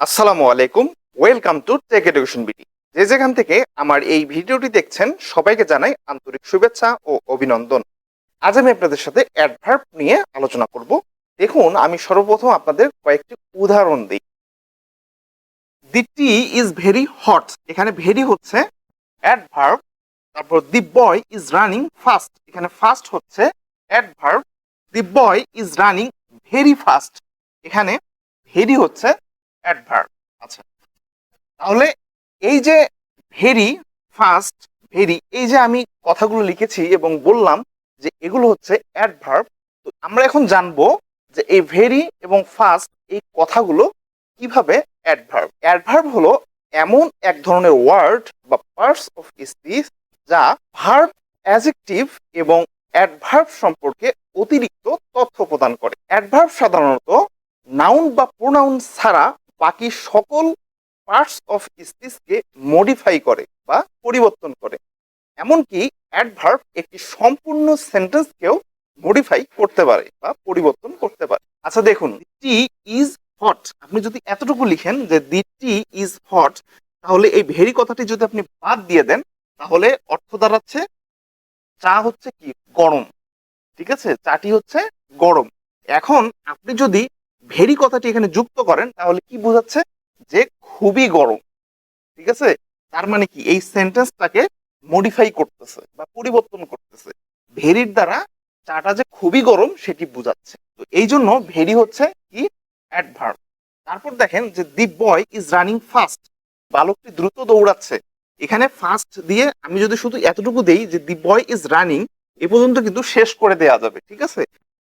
আসসালামু আলাইকুম, welcome to tech education BD. যে যেখান থেকে আমার এই ভিডিওটি দেখছেন, সবাইকে জানাই আন্তরিক শুভেচ্ছা ও অভিনন্দন। আজ আমি আপনাদের সাথে অ্যাডভার্ব নিয়ে আলোচনা করব। দেখুন, আমি সর্বপ্রথম আপনাদের কয়েকটি উদাহরণ দিই। The tea is very hot এখানে ভেরি হচ্ছে অ্যাডভার্ব তারপর the boy is running fast এখানে ফাস্ট হচ্ছে adverb the boy is running very fast এখানে ভেরি হচ্ছে অ্যাডভার্ব আচ্ছা। তাহলে এই যে ভেরি ফাস্ট ভেরি এই যে আমি কথাগুলো লিখেছি এবং বললাম যে এগুলো হচ্ছে অ্যাডভার্ব তো আমরা এখন জানব যে এই ভেরি এবং ফাস্ট এই কথাগুলো কীভাবে অ্যাডভার্ব অ্যাডভার্ব হলো এমন এক ধরনের ওয়ার্ড বা পার্টস অফ স্পিচ যা ভার্ব অ্যাজেক্টিভ এবং অ্যাডভার্ব সম্পর্কে অতিরিক্ত তথ্য প্রদান করে। অ্যাডভার্ব সাধারণত নাউন বা প্রোনাউন ছাড়া বাকি সকল পার্টস অফ স্পিচকে মডিফাই করে বা পরিবর্তন করে। এমনকি অ্যাডভার্ব একটি সম্পূর্ণ সেন্টেন্সকেও মডিফাই করতে পারে বা পরিবর্তন করতে পারে। আচ্ছা দেখুন টি ইজ হট আপনি যদি এতটুকু লিখেন যে দি টি ইজ হট তাহলে এই ভেরি কথাটি যদি আপনি বাদ দিয়ে দেন, তাহলে অর্থ দাঁড়াচ্ছে চা হচ্ছে কি? গরম। ঠিক আছে? চাটি হচ্ছে গরম। এখন আপনি যদি ভেরি কথাটি এখানে যুক্ত করেন, তাহলে কি বোঝাচ্ছে? যে খুবই গরম, ঠিক আছে? তার মানে কি? এই সেন্টেন্সটাকে মডিফাই করতেছে বা পরিবর্তন করতেছে। ভেরির দ্বারা চাটা যে খুবই গরম, সেটি বোঝাচ্ছে। তো এই জন্য ভেরি হচ্ছে কি? অ্যাডভার্ব তারপর দেখেন যে the boy is running fast বালকটি দ্রুত দৌড়াচ্ছে। এখানে ফাস্ট দিয়ে আমি যদি শুধু এতটুকু দেই যে দি বয় ইজ রানিং এ পর্যন্ত কিন্তু শেষ করে দেয়া যাবে, ঠিক আছে?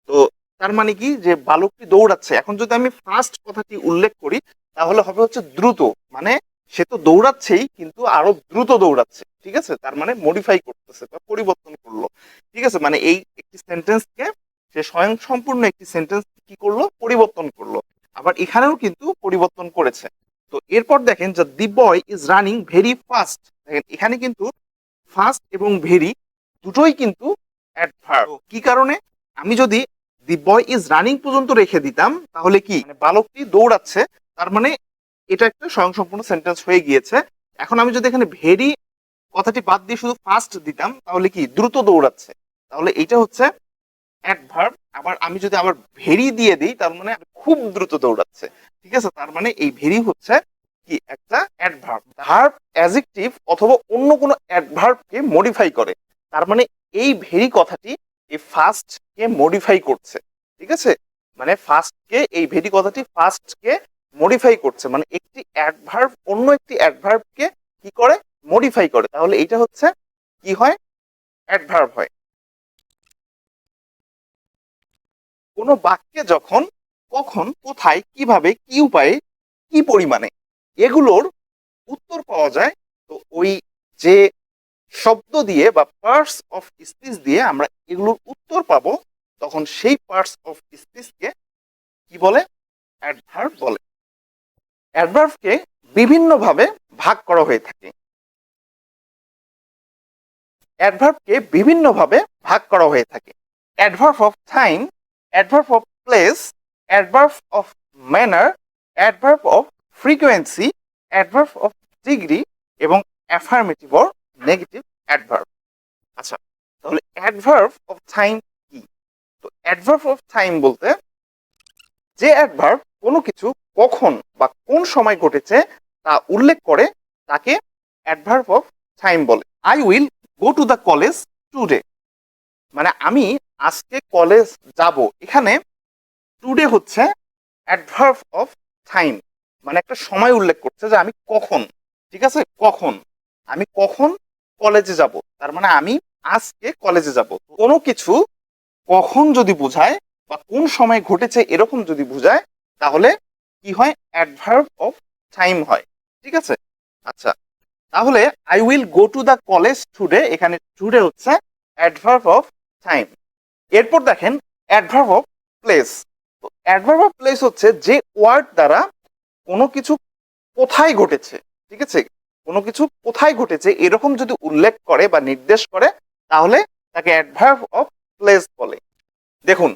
তো তার মানে কি? যে বালকটি দৌড়াচ্ছে। এখন যদি আমি ফার্স্ট কথাটি উল্লেখ করি, তাহলে হবে হচ্ছে দ্রুত। মানে সে তো দৌড়াচ্ছেই, কিন্তু আরও দ্রুত দৌড়াচ্ছে। ঠিক আছে? তার মানে মডিফাই করতেছে বা পরিবর্তন করল। ঠিক আছে? মানে এই একটি সেন্টেন্সকে সে স্বয়ং সম্পূর্ণ একটি সেন্টেন্স কি করল? পরিবর্তন করল। আবার এখানেও কিন্তু পরিবর্তন করেছে। তো এরপর দেখেন যে the boy is running very fast দেখেন, এখানে কিন্তু ফাস্ট এবং ভেরি দুটোই কিন্তু অ্যাডভার্ব কি কারণে? আমি যদি দি বয় ইজ রানিং পর্যন্ত রেখে দিতাম, তাহলে কি? মানে বালকটি দৌড়াচ্ছে, তার মানে এটা একটা স্বয়ংসম্পূর্ণ সেন্টেন্স হয়ে গিয়েছে। এখন আমি যদি এখানে ভেরি কথাটি বাদ দিয়ে শুধু ফাস্ট দিতাম, তাহলে কি? দ্রুত দৌড়াচ্ছে। তাহলে এটা হচ্ছে অ্যাডভার্ব আবার আমি যদি আবার ভেরি দিয়ে দিই, তার মানে খুব দ্রুত দৌড়াচ্ছে। ঠিক আছে? তার মানে এই ভেরি হচ্ছে কি? একটা অ্যাডভার্ব ভার্ব অ্যাজেক্টিভ অথবা অন্য কোনো অ্যাডভার্বকে মডিফাই করে। তার মানে এই ভেরি কথাটি এই ফার্স্ট কে মডিফাই করছে, ঠিক আছে? মানে ফার্স্ট কে এই ভেরি কথাটি ফার্স্ট কে মডিফাই করছে মানে একটি অ্যাডভার্ব অন্য একটি অ্যাডভার্ব কে করে? মডিফাই করে। তাহলে এইটা হচ্ছে কি হয়? অ্যাডভার্ব হয়। কোনো বাক্যে যখন, কখন, কোথায়, কীভাবে, কি উপায়ে, কি পরিমাণে এগুলোর উত্তর পাওয়া যায়, তো ওই যে শব্দ দিয়ে বা পার্টস অফ স্পিচ দিয়ে আমরা এগুলোর উত্তর পাবো, তখন সেই পার্টস অফ স্পিচকে কি বলে? অ্যাডভার্ব বলে। অ্যাডভার্বকে বিভিন্নভাবে ভাগ করা হয়ে থাকে। অ্যাডভার্বকে বিভিন্নভাবে ভাগ করা হয়ে থাকে। Adverb of time adverb of place adverb of manner adverb of frequency adverb of degree এবং অ্যাফার্মেটিভ অর নেগেটিভ অ্যাডভার্ব আচ্ছা তাহলে অ্যাডভার্ব অফ টাইম কি? তো অ্যাডভার্ব অফ টাইম বলতে যে অ্যাডভার্ব কোনো কিছু কখন বা কোন সময় ঘটেছে তা উল্লেখ করে তাকে অ্যাডভার্ব অফ টাইম বলে। I will go to the college today মানে আমি আজকে কলেজ যাব। এখানে টুডে হচ্ছে অ্যাডভার্ব অফ টাইম মানে একটা সময় উল্লেখ করছে যে আমি কখন। ঠিক আছে? কখন। আমি কখন কলেজে যাব। তার মানে আমি আজকে কলেজে যাব। কোনো কিছু কখন যদি বোঝায় বা কোন সময় ঘটেছে এরকম যদি বোঝায়, তাহলে কি হয়? অ্যাডভার্ব অফ টাইম হয়। ঠিক আছে? আচ্ছা তাহলে I will go to the college today এখানে টুডে হচ্ছে অ্যাডভার্ব অফ টাইম এরপর দেখেন adverb of place adverb of place হচ্ছে যে ওয়ার্ড দ্বারা কোনো কিছু কোথায় ঘটেছে। ঠিক আছে? কোনো কিছু কোথায় ঘটেছে, এরকম যদি উল্লেখ করে বা নির্দেশ করে, তাহলে তাকে অ্যাডভার্ব অফ প্লেস বলে। দেখুন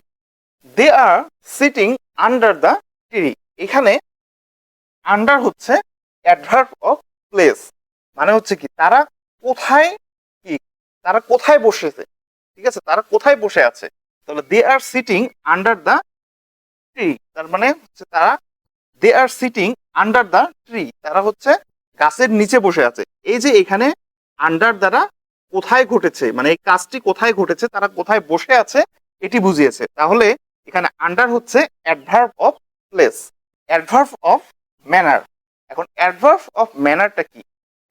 they are sitting under the tree এখানে আন্ডার হচ্ছে অ্যাডভার্ব অফ প্লেস মানে হচ্ছে কি, তারা কোথায় কি, তারা কোথায় বসেছে, ঠিক আছে? তারা কোথায় বসে আছে? তাহলে they are sitting under the tree তার মানে হচ্ছে তারা they are sitting under the tree তারা হচ্ছে গাছের নিচে বসে আছে। এই যে এখানে আন্ডার দ্বারা কোথায় ঘটেছে মানে এই কাজটি কোথায় ঘটেছে, তারা কোথায় বসে আছে, এটি বুঝিয়েছে। তাহলে এখানে আন্ডার হচ্ছে adverb of place adverb of manner এখন অ্যাডভার্ভ অফ ম্যানারটা কি?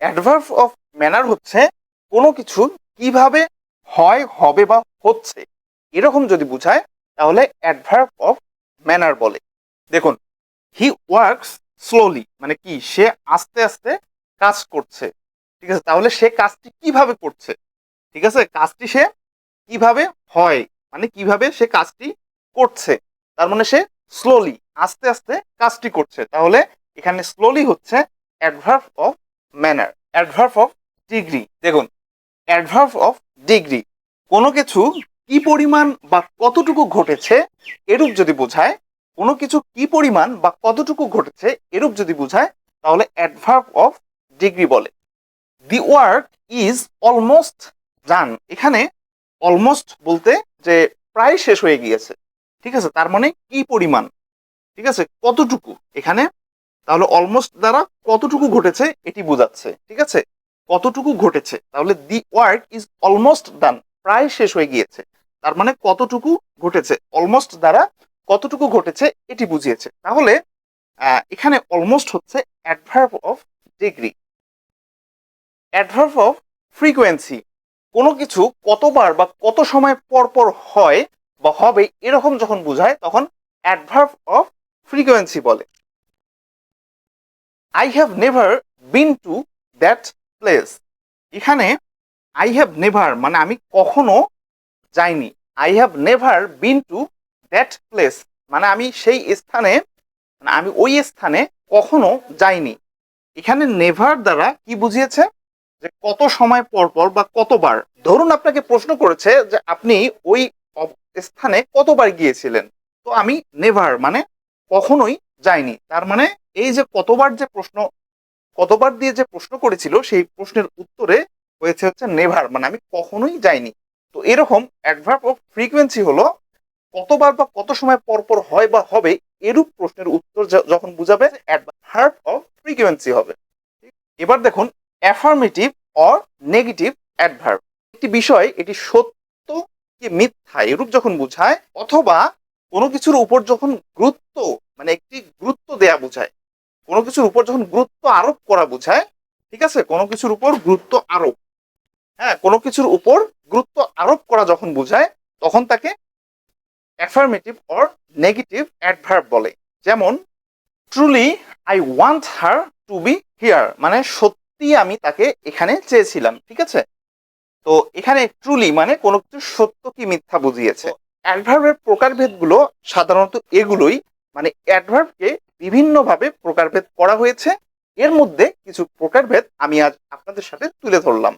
অ্যাডভার্ভ অফ ম্যানার হচ্ছে কোনো কিছু কীভাবে হয়, হবে বা হচ্ছে, এরকম যদি বুঝায়, তাহলে অ্যাডভার্ভ অফ ম্যানার বলে। দেখুন হি ওয়ার্কস স্লোলি মানে কি? সে আস্তে আস্তে কাজ করছে। ঠিক আছে? তাহলে সে কাজটি কীভাবে করছে? ঠিক আছে? কাজটি সে কীভাবে হয়? মানে কীভাবে সে কাজটি করছে? তার মানে সে স্লোলি আস্তে আস্তে কাজটি করছে। তাহলে এখানে স্লোলি হচ্ছে adverb of manner adverb of degree দেখুন অ্যাডভার্ভ অফ ডিগ্রি কোনো কিছু কি পরিমাণ বা কতটুকু ঘটেছে, এরূপ যদি বোঝায় কোনো কিছু কি পরিমাণ বা কতটুকু ঘটেছে এরূপ যদি বোঝায়, তাহলে অ্যাডভার্ব অফ ডিগ্রি বলে। The work is almost done এখানে অলমোস্ট বলতে যে প্রায় শেষ হয়ে গিয়েছে। ঠিক আছে? তার মানে কি পরিমাণ? ঠিক আছে? কতটুকু? এখানে তাহলে অলমোস্ট দ্বারা কতটুকু ঘটেছে এটি বোঝাচ্ছে। ঠিক আছে? কতটুকু ঘটেছে? তাহলে the work is almost done প্রায় শেষ হয়ে গিয়েছে। তার মানে কতটুকু ঘটেছে? অলমোস্ট দ্বারা কতটুকু ঘটেছে এটি বুঝিয়েছে। তাহলে এখানে অলমোস্ট হচ্ছে adverb of degree adverb of frequency কোনো কিছু কতবার বা কত সময় পর পর হয় বা হবে এরকম যখন বোঝায়, তখন অ্যাডভার্ব অফ ফ্রিকোয়েন্সি বলে। I have never been to that place এখানে আই হ্যাভ নেভার মানে আমি কখনো যাইনি। I have never been to that place মানে আমি সেই স্থানে মানে আমি ওই স্থানে কখনো যাইনি। এখানে নেভার দ্বারা কি বুঝিয়েছে? যে কত সময় পর পর বা কতবার, ধরুন আপনাকে প্রশ্ন করেছে যে আপনি ওই স্থানে কতবার গিয়েছিলেন। তো আমি নেভার মানে কখনোই যাইনি। তার মানে এই যে কতবার যে প্রশ্ন, কতবার দিয়ে যে প্রশ্ন করেছিল, সেই প্রশ্নের উত্তরে হয়েছে হচ্ছে নেভার মানে আমি কখনোই যাইনি। তো এরকম অ্যাডভার্ব অফ ফ্রিকোয়েন্সি হলো কতবার বা কত সময় পর পর হয় বা হবে, এরূপ প্রশ্নের উত্তর যখন বুঝাবে অ্যাডভার্ব অফ ফ্রিকোয়েন্সি হবে। এবার দেখুন অ্যাফার্মেটিভ অর নেগেটিভ অ্যাডভার্ব একটি বিষয়, এটি সত্য কি মিথ্যা, এরূপ যখন বোঝায়, অথবা কোনো কিছুর উপর যখন গুরুত্ব মানে একটি গুরুত্ব দেয়া বোঝায়, কোনো কিছুর উপর যখন গুরুত্ব আরোপ করা বোঝায়, ঠিক আছে? কোনো কিছুর উপর গুরুত্ব আরোপ। হ্যাঁ কোনো কিছুর উপর গুরুত্ব আরোপ করা যখন বোঝায়, তখন তাকে অ্যাফার্মেটিভ অর নেগেটিভ অ্যাডভার্ব বলে। যেমন truly I want her to be here মানে সত্যি আমি তাকে এখানে চেয়েছিলাম ঠিক আছে? তো এখানে ট্রুলি মানে কোনো কিছু সত্য কি মিথ্যা বুঝিয়েছে। অ্যাডভার্বের প্রকারভেদগুলো সাধারণত এগুলোই মানে অ্যাডভার্বকে বিভিন্নভাবে প্রকারভেদ করা হয়েছে। এর মধ্যে কিছু প্রকারভেদ আমি আজ আপনাদের সাথে তুলে ধরলাম।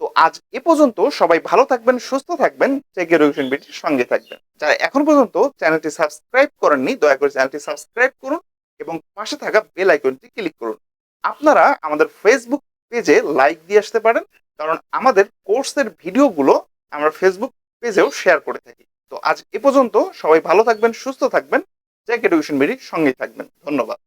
তো আজ এ পর্যন্ত সবাই ভালো থাকবেন, সুস্থ থাকবেন চেক এডুকেশন বিটির সঙ্গে থাকবেন। যারা এখন পর্যন্ত চ্যানেলটি সাবস্ক্রাইব করেননি, দয়া করে চ্যানেলটি সাবস্ক্রাইব করুন এবং পাশে থাকা বেল আইকনটি ক্লিক করুন। আপনারা আমাদের ফেসবুক পেজে লাইক দিয়ে আসতে পারেন, কারণ আমাদের কোর্সের ভিডিওগুলো আমরা ফেসবুক পেজেও শেয়ার করে থাকি। তো আজ এ পর্যন্ত সবাই ভালো থাকবেন, সুস্থ থাকবেন চেক এডুকেশন বিডির সঙ্গেই থাকবেন। ধন্যবাদ।